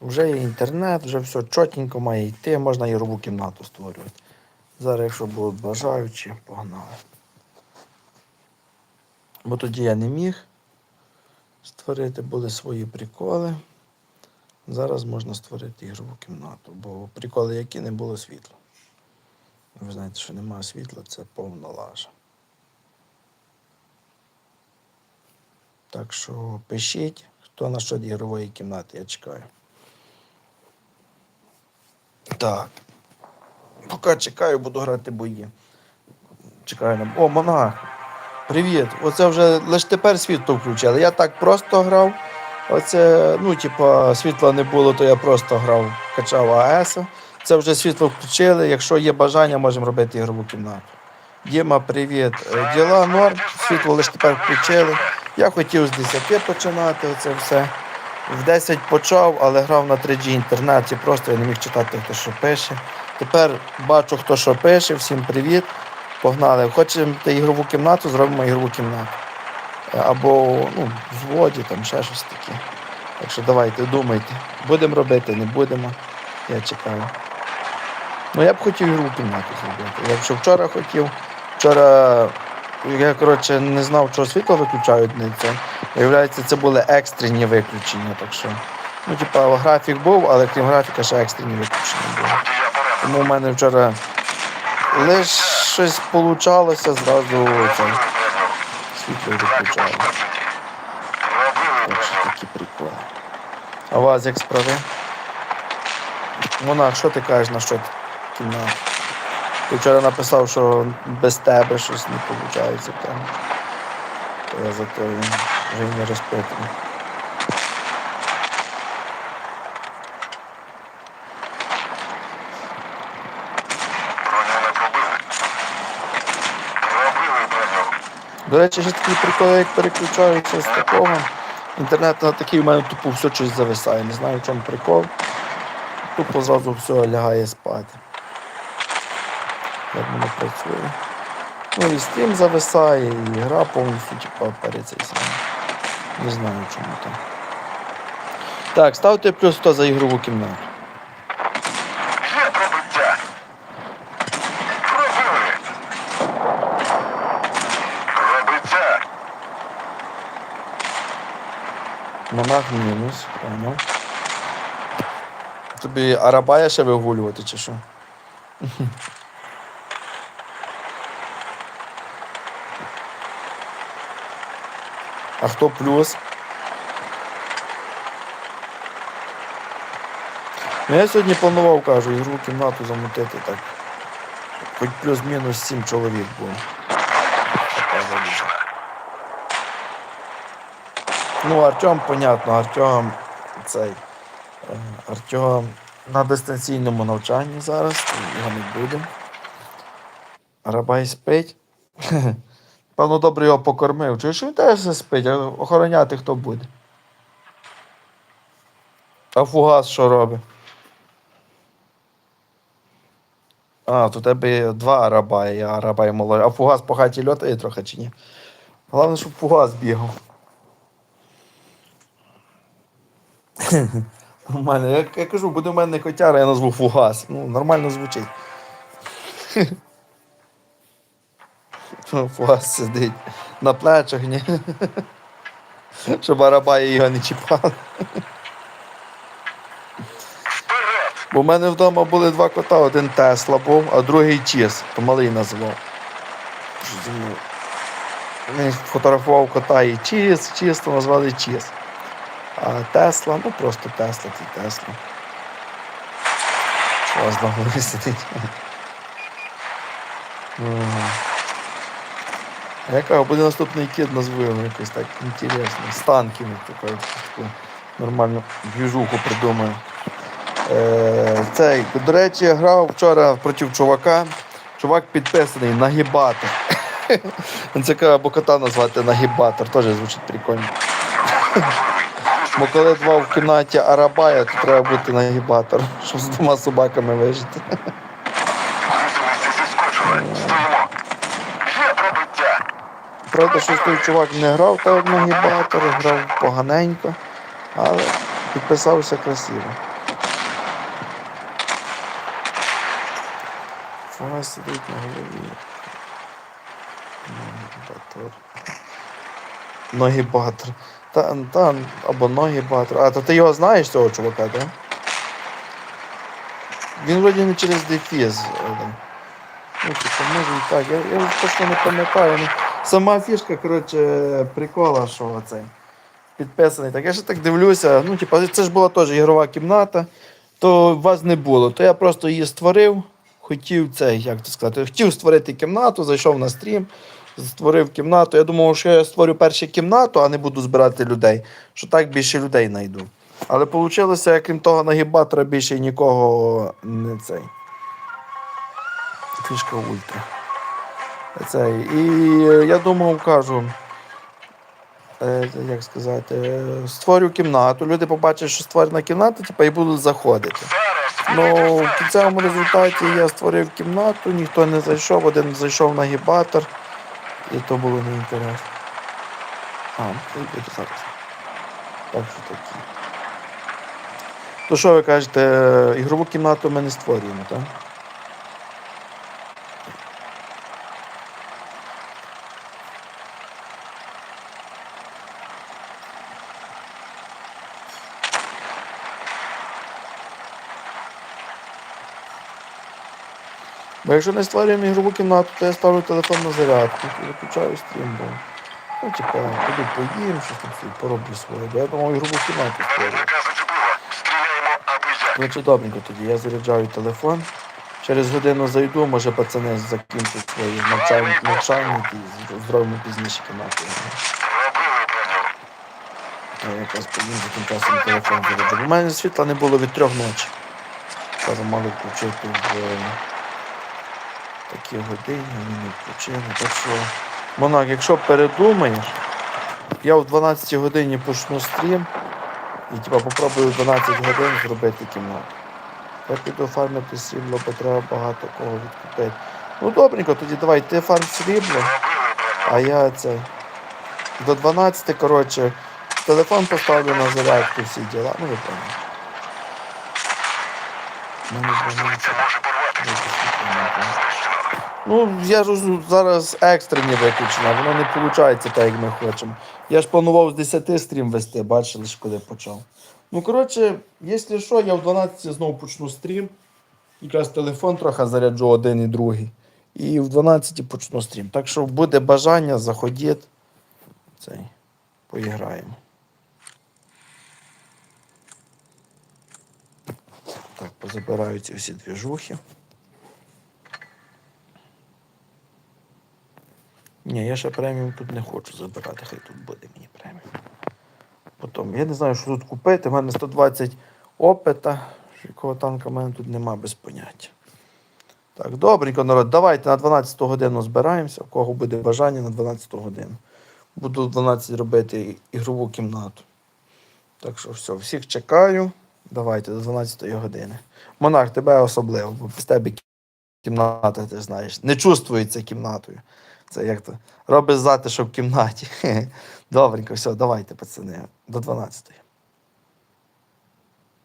Вже є інтернет, вже все чотенько має йти, можна ігрову кімнату створювати. Зараз, якщо будуть бажаючі, погнали. Бо тоді я не міг створити, були свої приколи. Зараз можна створити ігрову кімнату, бо приколи які не було світла. Ви знаєте, що немає світла, це повна лажа. Так що пишіть, хто на що ігрової кімнати, я чекаю. Так. Поки чекаю, буду грати бої. Чекаю на. О, монах! Привіт! Оце вже лише тепер світло включили. Я так просто грав. Оце, ну, типа, світла не було, то я просто грав, качав АЕС. Це вже світло включили. Якщо є бажання, можемо робити ігрову кімнату. Діма, привіт. Е, Діла норм, світло лише тепер включили. Я хотів з 10 починати оце все. В 10 почав, але грав на 3G інтернеті, просто я не міг читати, хто що пише. Тепер бачу, хто що пише. Всім привіт. Погнали. Хочемо ігрову кімнату, зробимо ігрову кімнату. Або ну, в воді, там ще щось таке. Так що давайте, думайте. Будемо робити, не будемо. Я чекаю. Ну я б хотів ігрову кімнату зробити. Якщо вчора хотів, вчора я коротше не знав, чого світло виключають це. Виявляється, це були екстрені виключення. Так що, ну, типа, графік був, але крім графіка ще екстрені виключення були. Тому в мене вчора лише щось получалося, зразу це, світло виключало. Так що такі приколи. А вас як справи? Монах, що ти кажеш на що кімната? Ти вчора написав, що без тебе щось не виходить там. Я зато він вже не броню. До речі, ще такі приколи, як переключаються з такого. Інтернет на такий у мене тупо все щось зависає. Не знаю, в чому прикол. Тупо зразу все лягає спати. Як воно працює. Ну і Steam зависає, і гра повністю типу, париться. Не знаю, чому там. Так, ставте плюс 100 за ігрову кімнату. Є. Монах мінус, понял. Тобі арабая ще вигулювати чи що? А хто плюс? Ну, я сьогодні планував, кажу, ігру кімнату замутити так. Хоч плюс-мінус 7 чоловік було. Ну, Артем, понятно, Артем цей. е, Артем на дистанційному навчанні зараз, його не буде. Рабай спить. Певно, добре його покормив. Чуєш, він теж все спить, а охороняти хто буде? А фугас що робить? А, у тебе два араба, я араба і молодий. А фугас по хаті льотає трохи чи ні? Головне, щоб фугас бігав. Мене, я, я кажу, буде в мене котяра, я назву фугас. Ну, нормально звучить. Фугас сидить на плечах, ні. Щоб арабаї його не чіпали. Бо в мене вдома були два кота, один Тесла був, а другий Чіс, то малий назвав. Він фотографував кота і Чіс, Чіс, то назвали Чіс. А Тесла, ну просто Тесла, це Тесла. Що на горі сидить? А Яка буде наступний кіт, назву якось так інтересно. З танками такою, таку нормальну двіжуху придумаю. Е, цей, до речі, я грав вчора проти чувака. Чувак підписаний нагібатор. Це або кота назвати нагібатор, теж звучить прикольно. Бо коли два в кімнаті арабая, то треба бути нагібатор, щоб з двома собаками вижити. Гусениці зіскочили. Стоїмо. Є пробиття. Правда, що той чувак не грав та нагібатор, грав поганенько, але Підписався красиво. Фуга сидить на голові. Батор. Ноги батор. Та, та, або ноги батор. А, то ти його знаєш, цього чувака, так? Він вроді не через дефіз. Ну, типу, може і так. Я, я точно не пам'ятаю. Сама фішка, коротше, прикола, що цей підписаний. Так я ще так дивлюся. Ну, типу, це ж була теж ігрова кімната, то вас не було. То я просто її створив, хотів цей, як це сказати, хотів створити кімнату, зайшов на стрім, створив кімнату. Я думав, що я створю першу кімнату, а не буду збирати людей, що так більше людей знайду. Але вийшло, крім того, нагібатора більше нікого не цей. Фішка ультра. Цей. І е, я думав, кажу, е, як сказати, е, створю кімнату, люди побачать, що створена кімната, типу, і будуть заходити. Ну, в кінцевому результаті я створив кімнату, ніхто не зайшов, один зайшов на гібатор, і то було неінтересно. А, буде зараз. Так що такі. То що ви кажете, ігрову кімнату ми не створюємо, так? Бо якщо не створюємо ігрову кімнату, то я ставлю телефон на зарядку і виключаю стрім, бо ну, типа, піду поїм, щось там собі пороблю своє. Бо я думав ігрову кімнату створюю. як. Коротше, добренько тоді. Я заряджаю телефон. Через годину зайду, може пацани закінчать свої навчальні навчання і зробимо пізніше кімнату. Я якраз поїм за тим часом телефон заряджу. У мене світла не було від трьох ночі. Зараз мали включити в е, такі години, вони не включили. Так що, Монак, якщо передумаєш, я в 12 годині почну стрім і типа попробую в 12 годин зробити кімнату. Я піду фармити срібло, бо треба багато кого відкупити. Ну добренько, тоді давай, ти фарм срібло. А я це до 12, коротше, телефон поставлю на зарядку, всі діла. Ну ви поняли. Це 12. може порвати. Ну, я ж зараз екстрені виключення, воно не виходить так, як ми хочемо. Я ж планував з 10 стрім вести, бачили ж, коли почав. Ну, коротше, якщо що, я в 12 знову почну стрім. Якраз телефон трохи заряджу один і другий. І в 12 почну стрім. Так що буде бажання, заходіть. Цей. Поіграємо. Так, позабираю ці всі двіжухи. Ні, я ще преміум тут не хочу забирати, хай тут буде мені преміум. Потім, я не знаю, що тут купити. У мене 120 опита. Якого танка в мене тут нема без поняття. Так, добренько, народ, давайте на 12 годину збираємося, у кого буде бажання на 12 годину. Буду в 12 робити ігрову кімнату. Так що все, всіх чекаю. Давайте до 12 години. Монарх, тебе особливо, бо без тебе кімната, ти знаєш, не чувствується кімнатою. Це як то робиш затишок в кімнаті. Добренько, все, давайте, пацани, до 12.